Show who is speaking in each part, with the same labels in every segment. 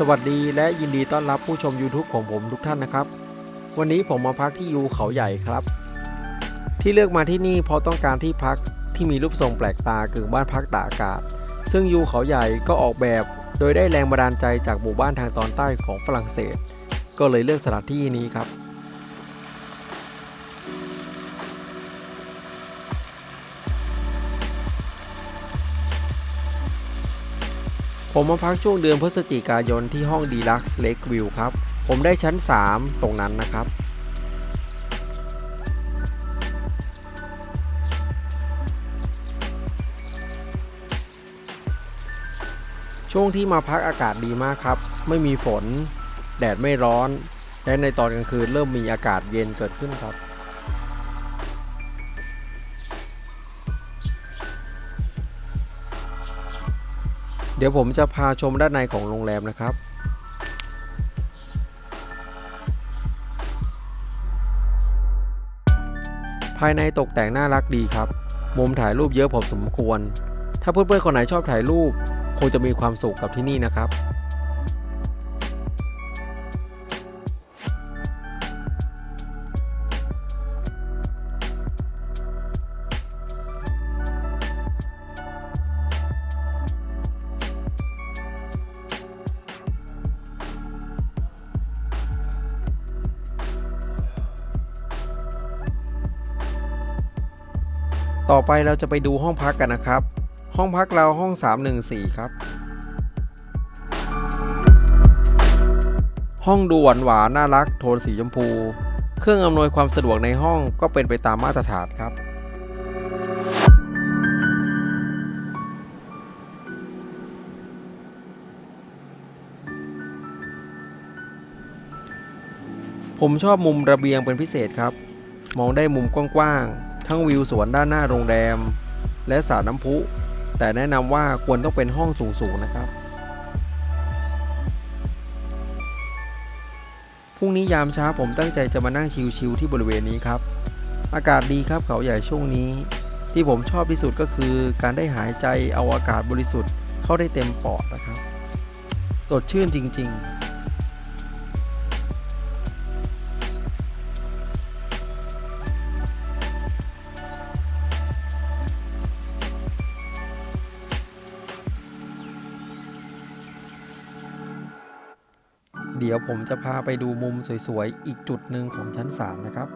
Speaker 1: สวัสดีและยินดีต้อนรับผู้ชม YouTube ของผมทุกท่านนะครับ วันนี้ผมมาพักที่ยูเขาใหญ่ครับ ที่เลือกมาที่นี่เพราะต้องการที่พักที่มีรูปทรงแปลกตากึ่งบ้านพักตากอากาศ ซึ่งยูเขาใหญ่ก็ออกแบบ โดยได้แรงบันดาลใจจากหมู่บ้านทางตอนใต้ของฝรั่งเศส ก็เลยเลือกสถานที่นี้ครับ ผมมาพักช่วงเดือนพฤศจิกายนที่ห้องดีลักซ์เล k วิวครับ ผมได้ชั้น 3 ตรงนั้นนะครับช่วงที่มาพักอากาศดีมากครับ ไม่มีฝน แดดไม่ร้อน และในตอนกลางคืนเริ่มมีอากาศเย็นเกิดขึ้นครับ เดี๋ยวผมจะพาชมด้านในของโรงแรมนะครับ ภายในตกแต่งน่ารักดีครับ มุมถ่ายรูปเยอะพอสมควร ถ้าเพื่อนๆคนไหนชอบถ่ายรูป คงจะมีความสุขกับที่นี่นะครับ ต่อไปเราจะไปดูห้องพักกันนะครับ ห้องพักเราห้อง 314 ครับ ห้องดูหวานหวานน่ารัก โทนสีชมพู เครื่องอำนวยความสะดวกในห้องก็เป็นไปตามมาตรฐานครับผมชอบมุมระเบียงเป็นพิเศษครับ มองได้มุมกว้างๆ ทั้งวิวสวนด้านหน้าโรงแรม และสระน้ำพุ แต่แนะนำว่าควรต้องเป็นห้องสูงๆนะครับ พรุ่งนี้ยามเช้าผมตั้งใจจะมานั่งชิลๆที่บริเวณนี้ครับ อากาศดีครับเขาใหญ่ช่วงนี้ ที่ผมชอบที่สุดก็คือ การได้หายใจเอาอากาศบริสุทธิ์เข้าได้เต็มปอดนะครับสดชื่นจริง ๆ เดี๋ยวผมจะพาไปดูมุมสวยๆ อีกจุดหนึ่งของชั้น 3 นะครับ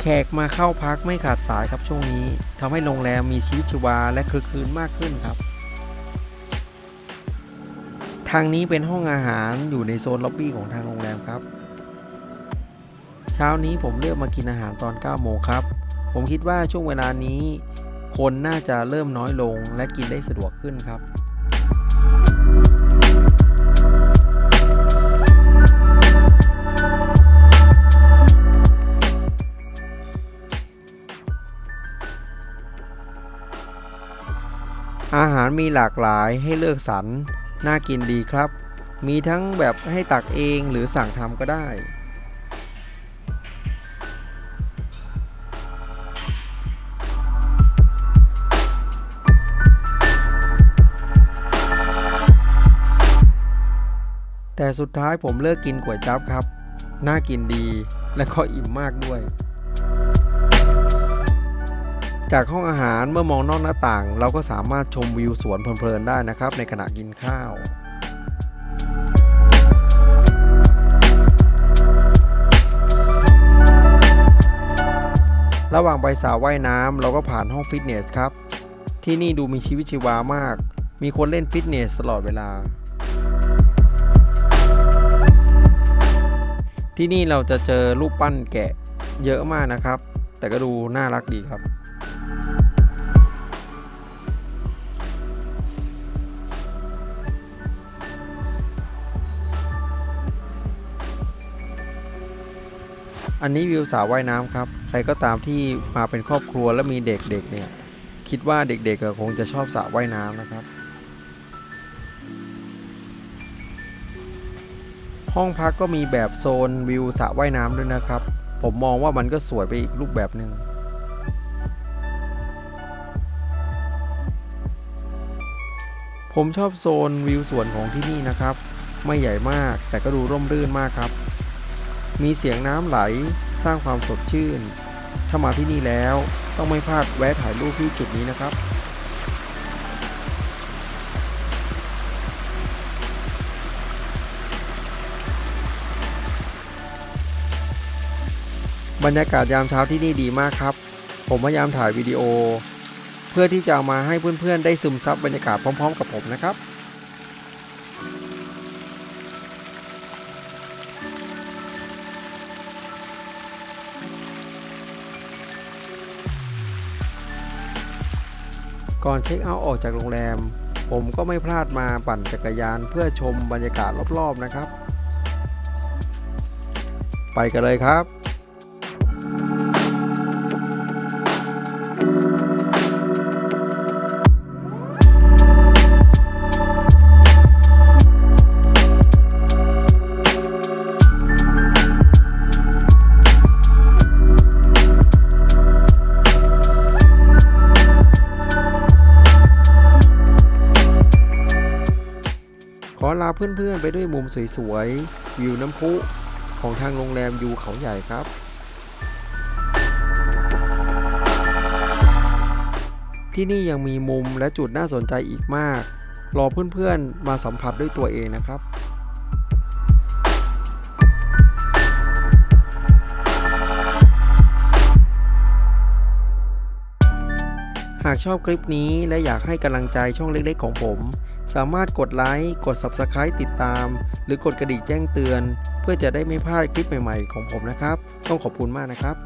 Speaker 1: แขกมาเข้าพักไม่ขาดสายครับช่วงนี้ทำให้โรงแรมมีชีวิตชีวาและคึกคืนมากขึ้นครับ ทางนี้เป็นห้องอาหารอยู่ในโซนล็อบบี้ของทางโรงแรมครับ ช้านี้ผมเลือกมากินอาหารตอน 9 โมงครับ ผมคิดว่าช่วงเวลานี้ คนน่าจะเริ่มน้อยลงและกินได้สะดวกขึ้นครับอาหารมีหลากหลายให้เลือกสรร น่ากินดีครับ มีทั้งแบบให้ตักเองหรือสั่งทำก็ได้ แต่สุดท้ายผมเลิกกินก๋วยจั๊บครับ น่ากินดีและก็อิ่มมากด้วย จากห้องอาหารเมื่อมองนอกหน้าต่าง เราก็สามารถชมวิวสวนเพลินๆได้นะครับ ในขณะกินข้าวระหว่างไปสระว่ายน้ำเราก็ผ่านห้องฟิตเนสครับ ที่นี่ดูมีชีวิตชีวามาก มีคนเล่นฟิตเนสตลอดเวลา ที่นี่เราจะเจอรูปปั้นแกะเยอะมากนะครับ แต่ก็ดูน่ารักดีครับอันนี้วิวสระว่ายน้ำครับ ใครก็ตามที่มาเป็นครอบครัวแล้วมีเด็กๆเนี่ย คิดว่าเด็กๆคงจะชอบสระว่ายน้ำนะครับ ห้องพักก็มีแบบโซนวิวสระว่ายน้ำด้วยนะครับ ผมมองว่ามันก็สวยไปอีกรูปแบบหนึ่งผมชอบโซนวิวสวนของที่นี่นะครับ ไม่ใหญ่มากแต่ก็ดูร่มรื่นมากครับ มีเสียงน้ำไหลสร้างความสดชื่น ถ้ามาที่นี่แล้วต้องไม่พลาดแวะถ่ายรูปที่จุดนี้นะครับ บรรยากาศยามเช้าที่นี่ดีมากครับ ผมพยายามถ่ายวิดีโอ เพื่อที่จะเอามาให้เพื่อนๆ ได้ซึมซับบรรยากาศพร้อม ๆ กับผมนะครับก่อนเช็คเอาท์ออกจากโรงแรม ผมก็ไม่พลาดมาปั่นจักรยานเพื่อชมบรรยากาศรอบๆนะครับ ไปกันเลยครับ ลาเพื่อนๆไปด้วยมุมสวยๆ วิวน้ำพุของทางโรงแรมยูเขาใหญ่ครับ ที่นี่ยังมีมุมและจุดน่าสนใจอีกมาก รอเพื่อนๆมาสัมผัสด้วยตัวเองนะครับหากชอบคลิปนี้และอยากให้กำลังใจช่องเล็กๆของผม สามารถกดไลค์ กด Subscribe ติดตาม หรือกดกระดิ่งแจ้งเตือน เพื่อจะได้ไม่พลาดคลิปใหม่ๆของผมนะครับ ต้องขอบคุณมากนะครับ